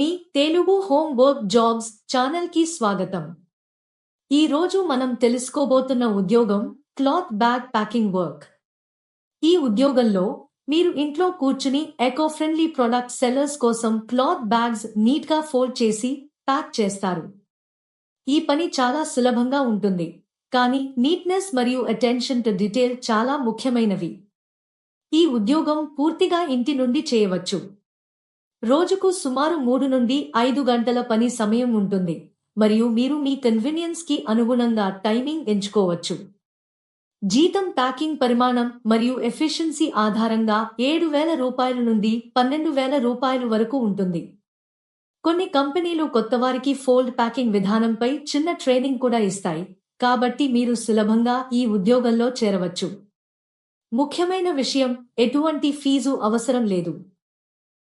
మీ Telugu home work jobs ఛానల్కి స్వాగతం. ఈ రోజు మనం తెలుసుకోబోతున్న ఉద్యోగం క్లాత్ బ్యాగ్ ప్యాకింగ్ వర్క్. ఈ ఉద్యోగంలో మీరు ఇంట్లో కూర్చుని ఎకో ఫ్రెండ్లీ ప్రొడక్ట్ సెల్లర్స్ కోసం క్లాత్ బ్యాగ్స్ నీట్గా ఫోల్డ్ చేసి ప్యాక్ చేస్తారు. ఈ పని చాలా సులభంగా ఉంటుంది కానీ నీట్నెస్ మరియు అటెన్షన్ టు డీటెయిల్ చాలా ముఖ్యమైనవి. ఈ ఉద్యోగం పూర్తిగా ఇంటి నుండి చేయవచ్చు. రోజుకు సుమారు మూడు నుండి ఐదు గంటల పని సమయం ఉంటుంది. మరియు మీరు మీ కన్వీనియన్స్కి అనుగుణంగా టైమింగ్ ఎంచుకోవచ్చు. జీతం ప్యాకింగ్ పరిమాణం మరియు ఎఫిషియన్సీ ఆధారంగా ఏడు వేల రూపాయల నుండి పన్నెండు వేల రూపాయల వరకు ఉంటుంది. కొన్ని కంపెనీలు కొత్తవారికి ఫోల్డ్ ప్యాకింగ్ విధానంపై చిన్న ట్రైనింగ్ కూడా ఇస్తాయి. కాబట్టి మీరు సులభంగా ఈ ఉద్యోగంలో చేరవచ్చు. ముఖ్యమైన విషయం ఎటువంటి ఫీజు అవసరం లేదు.